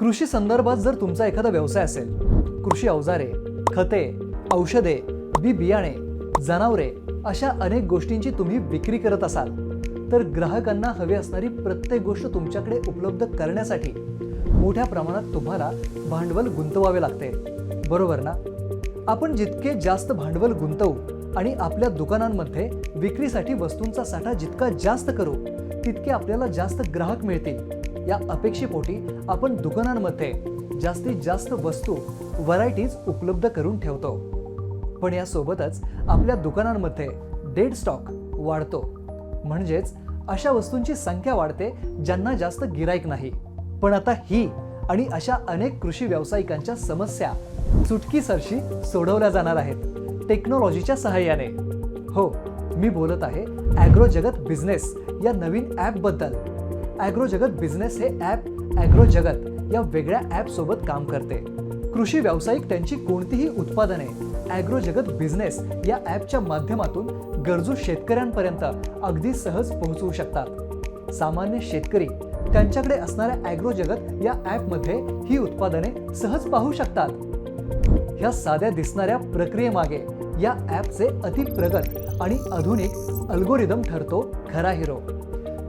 कृषी संदर्भात जर तुमचा एखादा व्यवसाय असेल कृषी अवजारे खते औषधे बी बियाणे जनावरे अशा अनेक गोष्टींची तुम्ही विक्री करत असाल तर ग्राहकांना हवी असणारी प्रत्येक गोष्ट तुमच्याकडे उपलब्ध करण्यासाठी मोठ्या प्रमाणात तुम्हाला भांडवल गुंतवावे लागते. बरोबर ना? आपण जितके जास्त भांडवल गुंतवू आणि आपल्या दुकानांमध्ये विक्रीसाठी वस्तूंचा साठा जितका जास्त करू तितके आपल्याला जास्त ग्राहक मिळतील. या अपेक्षेपोटी आपण दुकानांमध्ये जास्तीत जास्त वस्तू व्हरायटीज उपलब्ध करून ठेवतो. पण यासोबतच आपल्या दुकानांमध्ये डेड स्टॉक वाढतो. म्हणजेच अशा वस्तूंची संख्या वाढते ज्यांना जास्त गिराईक नाही. पण आता ही आणि अशा अनेक कृषी व्यावसायिकांच्या समस्या चुटकीसरशी सोडवल्या जाणार आहेत टेक्नॉलॉजीच्या सहाय्याने. हो मी बोलत आहे ॲग्रो जगत बिझनेस या नवीन ॲपबद्दल. ॲग्रो जगत बिझनेस हे ॲप ॲग्रो जगत या वेगळ्या ॲपसोबत काम करते. कृषी व्यावसायिक त्यांची कोणतीही उत्पादने ॲग्रो जगत बिझनेस या ॲपच्या माध्यमातून गरजू शेतकऱ्यांपर्यंत अगदी सहज पोहोचवू शकतात. सामान्य शेतकरी त्यांच्याकडे असणाऱ्या ॲग्रो जगत या ॲपमध्ये ही उत्पादने सहज पाहू शकतात. ह्या साध्या दिसणाऱ्या प्रक्रियेमागे या ॲपचे अतिप्रगत आणि आधुनिक अल्गोरिदम ठरतो खरा हिरो.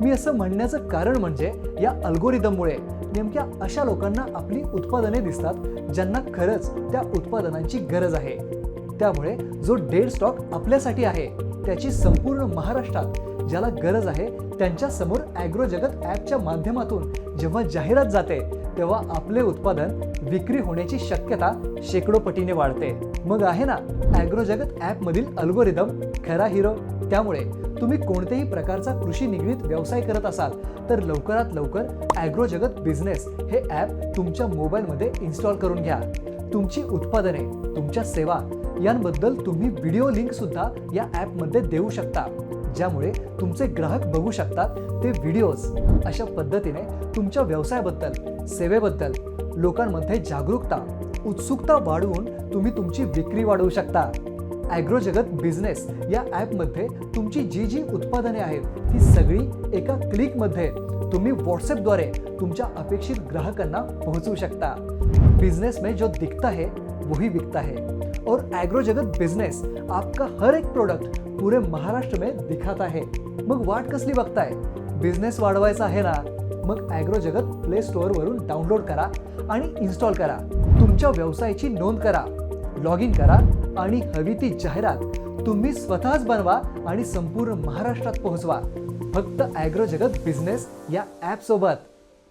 मी असं म्हणण्याचं कारण म्हणजे या अल्गोरिदममुळे नेमक्या अशा लोकांना आपली उत्पादने दिसतात ज्यांना खरंच त्या उत्पादनांची गरज आहे. त्यामुळे जो डेड स्टॉक आपल्यासाठी आहे त्याची संपूर्ण महाराष्ट्रात ज्याला गरज आहे त्यांच्यासमोर ॲग्रो जगत ॲपच्या माध्यमातून जेव्हा जाहिरात जाते तेव्हा आपले उत्पादन विक्री होण्याची शक्यता शेकडो पटीने वाढते. मग आहे ना ॲग्रो जगत ॲपमधील अल्गोरिदम खरा हिरो त्यामुळे तुम्ही कोणत्याही प्रकारचा कृषी निगडीत व्यवसाय करत असाल तर लवकरात लवकर ॲग्रो जगत बिझनेस हे ॲप तुमच्या मोबाईलमध्ये इन्स्टॉल करून घ्या. तुमची उत्पादने तुमच्या सेवा यांबद्दल तुम्ही व्हिडिओ लिंक सुद्धा या ॲपमध्ये देऊ शकता. ज्यामुळे तुमचे ग्राहक बघू शकतात ते व्हिडिओज अशा पद्धतीने तुमच्या व्यवसायाबद्दल सेवेबद्दल लोकांमध्ये जागरूकता उत्सुकता वाढवून तुम्ही तुमची विक्री वाढवू शकता. ॲग्रो जगत बिझनेस या ॲपमध्ये तुमची जी जी उत्पादने आहेत ती सगळी एका क्लिकमध्ये तुम्ही व्हॉट्सॲपद्वारे तुमच्या अपेक्षित ग्राहकांना पोहोचवू शकता. बिजनेस में जो दिखता है वही बिकता है. और एग्रो जगत बिजनेस आपका हर एक प्रोडक्ट पुरे महाराष्ट्र में दिखाता है. मग वाट कसली बघताय? बिझनेस वाढवायचा आहे ना? मग ॲग्रो जगत प्ले स्टोअरवरून डाउनलोड करा आणि इन्स्टॉल करा. तुमच्या व्यवसायाची नोंद करा. लॉग इन करा आणि हवी ती जाहिरात तुम्ही स्वतःच बनवा आणि संपूर्ण महाराष्ट्रात पोहोचवा. फक्त ॲग्रो जगत बिझनेस या ॲपसोबत